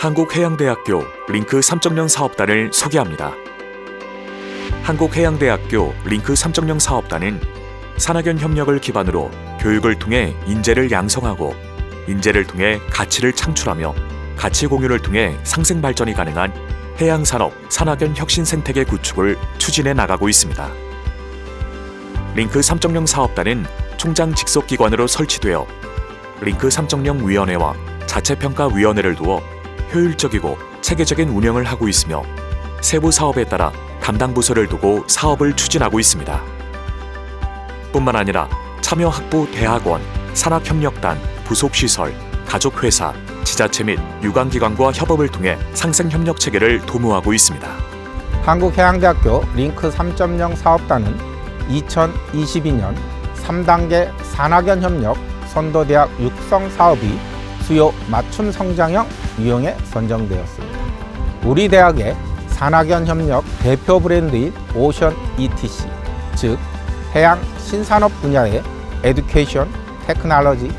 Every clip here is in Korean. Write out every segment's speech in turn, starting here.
한국해양대학교 링크 3.0 사업단을 소개합니다. 한국해양대학교 링크 3.0 사업단은 산학연 협력을 기반으로 교육을 통해 인재를 양성하고 인재를 통해 가치를 창출하며 가치 공유를 통해 상생 발전이 가능한 해양 산업 산학연 혁신 생태계 구축을 추진해 나가고 있습니다. 링크 3.0 사업단은 총장 직속 기관으로 설치되어 링크 3.0 위원회와 자체 평가 위원회를 두어 효율적이고 체계적인 운영을 하고 있으며 세부 사업에 따라 담당 부서를 두고 사업을 추진하고 있습니다. 뿐만 아니라 참여학부 대학원, 산학협력단, 부속시설, 가족회사, 지자체 및 유관기관과 협업을 통해 상생협력 체계를 도모하고 있습니다. 한국해양대학교 링크 3.0 사업단은 2022년 3단계 산학연 협력 선도대학 육성 사업이 수요 맞춤 성장형 유형에 선정되었습니다. 우리 대학의 산학연 협력 대표 브랜드인 오션 ETC, 즉 해양 신산업 분야의 에듀케이션, 테크놀로지,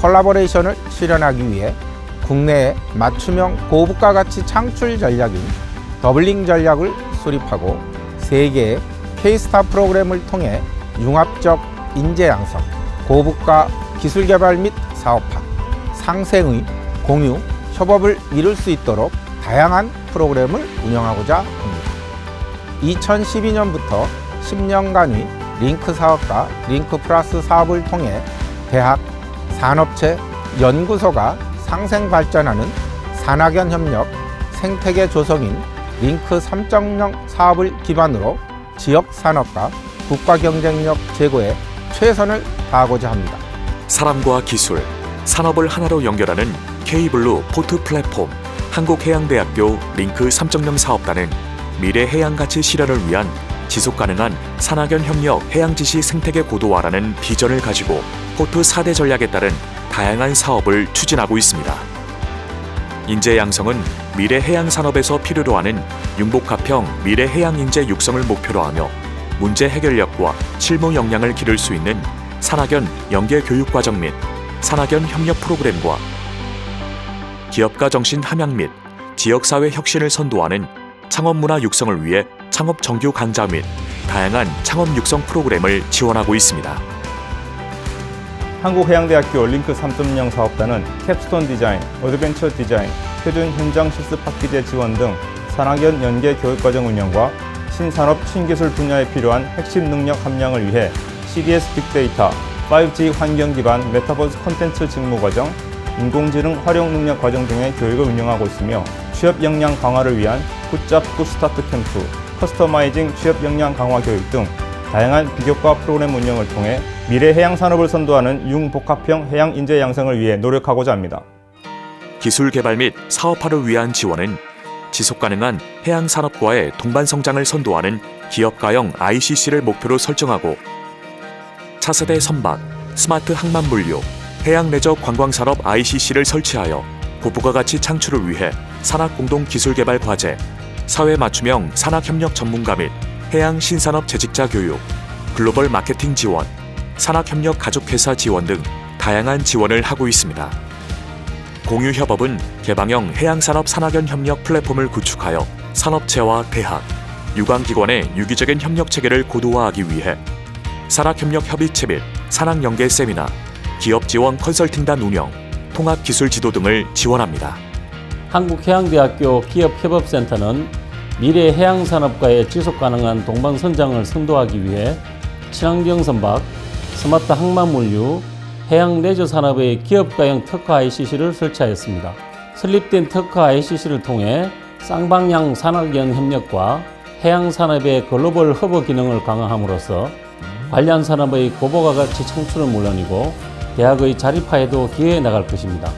콜라보레이션을 실현하기 위해 국내의 맞춤형 고부가 가치 창출 전략인 더블링 전략을 수립하고 세계의 K-스타 프로그램을 통해 융합적 인재 양성, 고부가 기술 개발 및 사업화, 상생의 공유, 협업을 이룰 수 있도록 다양한 프로그램을 운영하고자 합니다. 2012년부터 10년간의 링크 사업과 링크 플러스 사업을 통해 대학, 산업체, 연구소가 상생 발전하는 산학연 협력 생태계 조성인 링크 3.0 사업을 기반으로 지역 산업과 국가 경쟁력 제고에 최선을 다하고자 합니다. 사람과 기술, 산업을 하나로 연결하는 K블루 포트 플랫폼 한국해양대학교 링크 3.0 사업단은 미래 해양 가치 실현을 위한 지속 가능한 산학연 협력 해양 지시 생태계 고도화라는 비전을 가지고 포트 4대 전략에 따른 다양한 사업을 추진하고 있습니다. 인재 양성은 미래 해양 산업에서 필요로 하는 융복합형 미래 해양 인재 육성을 목표로 하며 문제 해결력과 실무 역량을 기를 수 있는 산학연 연계 교육 과정 및 산학연 협력 프로그램과 기업가 정신 함양 및 지역사회 혁신을 선도하는 창업 문화 육성을 위해 창업 정규 강좌 및 다양한 창업 육성 프로그램을 지원하고 있습니다. 한국해양대학교 링크 3.0 사업단은 캡스톤 디자인, 어드벤처 디자인, 표준 현장 실습 학기제 지원 등 산학연 연계 교육과정 운영과 신산업 신기술 분야에 필요한 핵심 능력 함량을 위해 CDS 빅데이터, 5G 환경 기반 메타버스 콘텐츠 직무 과정, 인공지능 활용 능력 과정 등의 교육을 운영하고 있으며 취업 역량 강화를 위한 굿잡 굿스타트 캠프, 커스터마이징 취업 역량 강화 교육 등 다양한 비교과 프로그램 운영을 통해 미래 해양 산업을 선도하는 융복합형 해양 인재 양성을 위해 노력하고자 합니다. 기술 개발 및 사업화를 위한 지원은 지속 가능한 해양 산업과의 동반 성장을 선도하는 기업가형 ICC를 목표로 설정하고 차세대 선박, 스마트 항만 물류, 해양 레저 관광 산업 ICC를 설치하여 고부가 가치 창출을 위해 산학 공동 기술 개발 과제, 사회 맞춤형 산학 협력 전문가 및 해양 신산업 재직자 교육, 글로벌 마케팅 지원, 산학 협력 가족회사 지원 등 다양한 지원을 하고 있습니다. 공유 협업은 개방형 해양산업 산학연 협력 플랫폼을 구축하여 산업체와 대학, 유관기관의 유기적인 협력 체계를 고도화하기 위해 산학협력 협의체 및 산학연계 세미나, 기업 지원 컨설팅단 운영, 통합 기술 지도 등을 지원합니다. 한국해양대학교 기업협업센터는 미래 해양산업과의 지속 가능한 동방선장을 선도하기 위해 친환경 선박, 스마트 항만물류, 해양 레저 산업의 기업가형 특화 ICC를 설치하였습니다. 설립된 특화 ICC를 통해 쌍방향 산학연 협력과 해양 산업의 글로벌 허브 기능을 강화함으로써 관련 산업의 고부가 가치 창출은 물론이고 대학의 자립화에도 기여해 나갈 것입니다.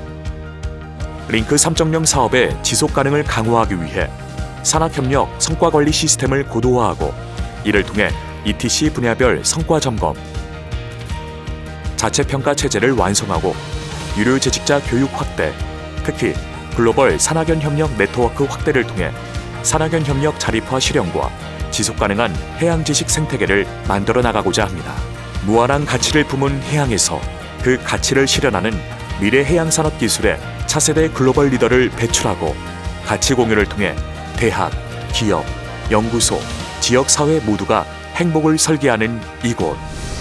링크 3.0 사업의 지속 가능을 강화하기 위해 산학협력 성과 관리 시스템을 고도화하고 이를 통해 ETC 분야별 성과 점검, 자체 평가 체제를 완성하고 유료 재직자 교육 확대, 특히 글로벌 산학연 협력 네트워크 확대를 통해 산학연 협력 자립화 실현과 지속 가능한 해양 지식 생태계를 만들어 나가고자 합니다. 무한한 가치를 품은 해양에서 그 가치를 실현하는 미래 해양 산업 기술의 차세대 글로벌 리더를 배출하고 가치 공유를 통해 대학, 기업, 연구소, 지역 사회 모두가 행복을 설계하는 이곳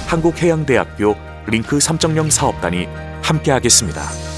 한국해양대학교 링크 3.0 사업단이 함께하겠습니다.